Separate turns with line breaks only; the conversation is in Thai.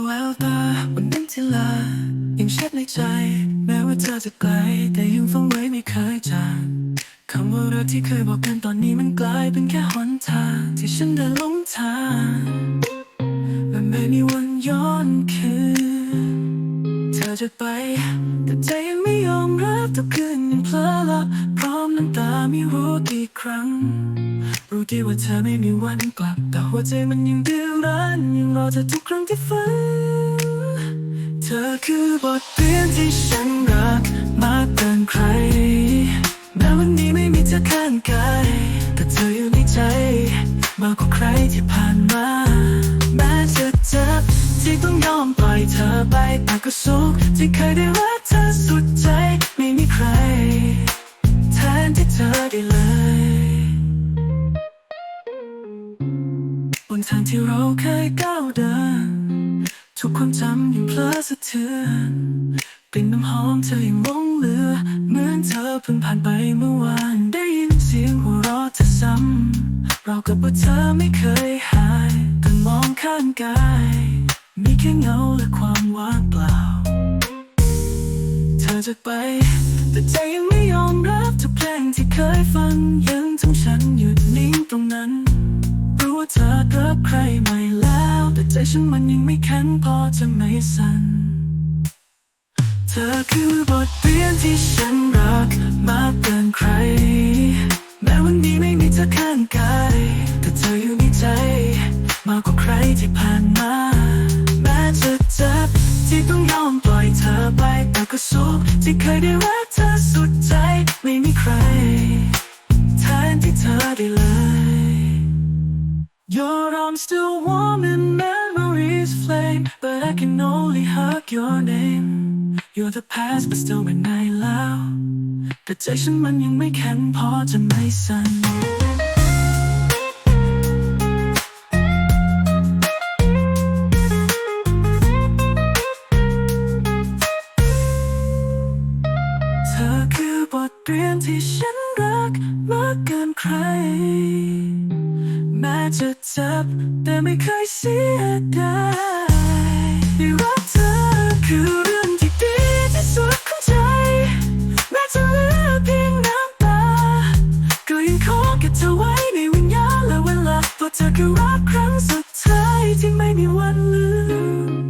วแววตาวันนั้นที่ลา ยังเช็ดในใจ แม้ว่าเธอจะไกล แต่ยังฟังไว้ไม่เคยจากคำว่ารักที่เคยบอกกันตอนนี้มันกลายเป็นแค่หนทางที่ฉันได้หลงทางและไม่มีวันย้อนคืน อจะไป แต่ใจยังไม่ยอมรับทุกคืนยังเพลอลับพร้อมน้ำตาไม่รู้กี่ครั้ง รู้ดีว่าเธอไม่มีวันกลับ แต่หัวใจมันยังดื้อรั้นยังรอเธอทุกครั้งที่ฝัน เธอคือบทเรียนที่ฉันรักมากเกินใคร แม้วันนี้ไม่มีเธอข้างกาย แต่เธออยู่ในใจ มากกว่าใครที่ผ่านมา ก็สุขที่เคยได้รักเธอสุดใจไม่มีใคร แทนที่เธอได้เลยบนทางที่เราเคยก้าวเดิน ทุกความจำยังเพลอสะเทือนกลิ่นน้ำหอมเธอยังหลงเหลือ เหมือนเธอเพิ่งผ่านไปเมื่อวานได้ยินเสียงหัวเราะเธอซ้ำเรากับว่าเธอไม่เคยหายแต่มองข้างกาย มีแค่เงาและความว่างเปล่า เธอจะไป แต่ใจยังไม่ยอมรับทุกเพลงที่เคยฟังยังทำฉันหยุดนิ่งตรงนั้น รู้ว่าเธอรักใครใหม่แล้ว แต่ใจฉันมันยังไม่แข็งพอจะไม่สั่น เธอคือบทเรียนที่ฉันรักมากเกินใคร แม้วันนี้ไม่มีเธอข้างกายแต่เธออยู่ในใจ มากกว่าใครที่ผ่านมา แม้จะเจ็บที่ต้องยอม ที่เคยได้รักเธอสุดใจ ไม่มีใคร แทนที่เธอได้เลย Your arms still warm in memories flame But I can only hug your name You're the past but still เป็นไงแล้วแต่ใจฉันมันยังไม่แข็งพอจะไม่สั่น บทเรียนที่ฉันรักมากเกินใคร แม้จะเจ็บแต่ไม่เคยเสียดายที่รักเธอคือเรื่องที่ดีที่สุดของใจ แม้จะเหลือเพียงน้ำตา ก็ยังขอเก็บเธอไว้ในวิญญาณและเวลาเพราะเธอคือรักครั้งสุดท้ายที่ไม่มีวันลืม